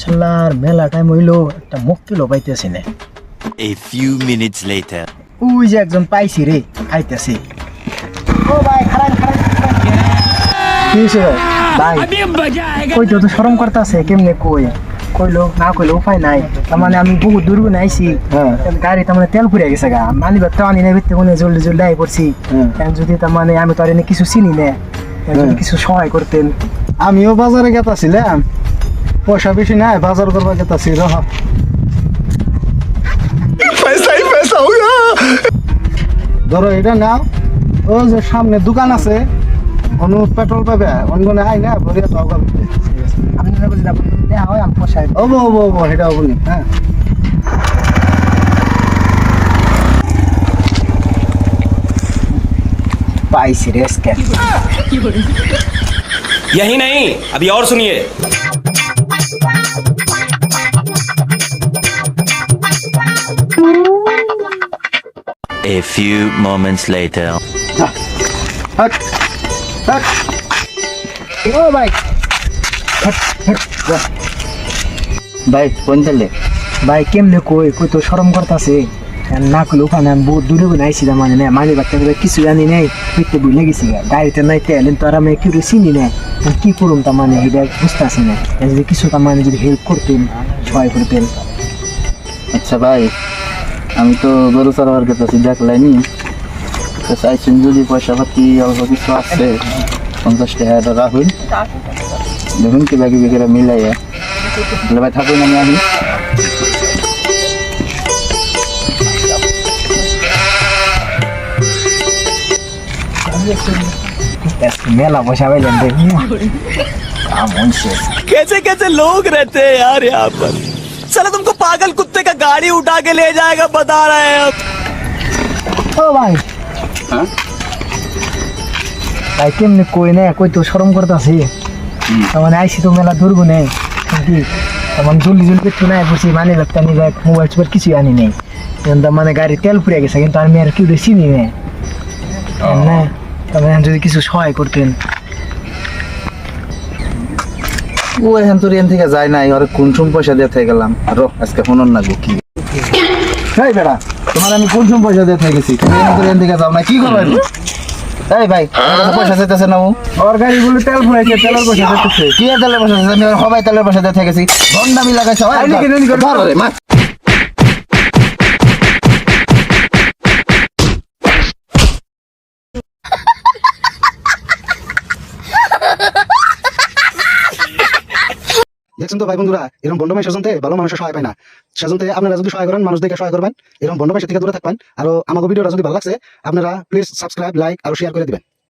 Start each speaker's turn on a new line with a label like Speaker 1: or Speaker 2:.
Speaker 1: শালার মেলা টাইম হইল একটা মক্কেলও পাইতেছি না।
Speaker 2: A few minutes later.
Speaker 1: ওই যে একজন পাইছি রে খাইতেছি। ও ভাই খারাপ খারাপ কি হয়েছে ভাই? কই তো তো শরম করতেছে কেমনে কই? কইলো না কইলো উপায় নাই। তার মানে আমি বহু দূর আইছি। গাড়ি তার মানে তেল ফুরিয়ে গেছে গা। মানি ব্যাগটা আনি নাই ভিত্তি কোনে জলদি জলদি আই পড়ছি। যদি তার মানে আমি তো আর কিছু চিনি না। যদি কিছু সহায় করতেন।
Speaker 3: আমিও বাজারে গেতাছিলাম। পয়সা বেশি নাই বাজার করবা গেতাছি রহ ধরো এটা নাও। ও যে সামনে দোকান আছে অনু পেট্রোল পাবে অন্য আই না ভরিয়া তো অভাব
Speaker 1: আপনি না বুঝলে আপনি দেওয়া হয় আমি পোষায়
Speaker 3: ওবো ওবো ওবো সেটা হব হ্যাঁ।
Speaker 1: পাইছি রে স্ক্যান
Speaker 4: यही नहीं अभी और सुनिए
Speaker 2: A few moments later.
Speaker 3: হাট হাট
Speaker 1: ও ভাই
Speaker 3: ভাই কোন চলে
Speaker 1: ভাই কেমনে কই কই তো শরম করতাছে না কইলে ওখানে আমি বহুত দূরে আইছি তার মানে না মানি বাচ্চা করে কিছু জানি নাই পেটে বুঝলে গেছি গাড়িতে নাই তেল তো আর আমি কেউ চিনি না আমি কি করুম তার মানে এটা বুঝতেছি না আর যদি কিছু তার মানে যদি হেল্প করতেন সহায় করতেন
Speaker 5: আচ্ছা ভাই, আমি তো গরু চড়াবার গেতেছি দেখলাইনি তো চাইছেন যদি পয়সা পাতি অল্প কিছু আছে, পঞ্চাশ টাকা এটা রাখুন দেখুন কি বাকি বিকেরা মিলাইয়া ভাই থাকুন আমি আনি
Speaker 1: মেলা পয়সা পাইলেন রে কাম হইছে
Speaker 4: कैसे कैसे लोग रहते हैं यार यहाँ पर चलो तुमको पागल कुत्ते का गाड़ी उठा के ले जाएगा बता रहे हैं अब
Speaker 1: ও ভাই ভাই কেমনে কই না কই তো শরম করতাছি তার মানে আইসি তো মেলা দূর গুনে কি তখন জলদি জলদি একটু নাই বসি মানে ব্যাগটা নিয়ে ব্যাগ মোবাইল টোবাইল কিছুই আনি নেই এখন তার মানে গাড়ি তেল ফুরিয়ে গেছে কিন্তু আমি আর কেউ চিনি না না তবে যদি কিছু সহায় করতেন।
Speaker 5: ও এখান তো এখান থেকে যায় নাই ওর কোন সম পয়সা দিয়ে থেকে গেলাম? আরও আজকে ফোনন না গো কি? এই বেড়া তোমার আমি কোন সম পয়সা দিয়ে থেকে গেছি? তুমি এখান থেকে এখান থেকে যাও না কি করবেন? এই ভাই পয়সা চাইতেছে না ও।
Speaker 3: ওর গাড়িগুলো তেল ফুরাইছে তেলের পয়সা দিতেছে
Speaker 5: কি তেলের পয়সা চাইতেছে? আমি ওর সবাই তেলের পয়সা দিয়ে থেকে গেছি।
Speaker 3: কিনে নি করে
Speaker 5: ধর রে, মা।
Speaker 3: দেখছেন তো ভাই বন্ধুরা এরকম বন্ধমাই সেজনতে ভালো মানুষের সহায় পায় না। সেজনতে আপনারা যদি সহায় করেন মানুষদেরকে সহায় করবেন। এরকম বন্ধমাই থেকে দূরে থাকবেন। আর আমাকে ভিডিওটা যদি ভালো লাগছে, আপনারা প্লিজ সাবস্ক্রাইব লাইক আর শেয়ার করে দিবেন।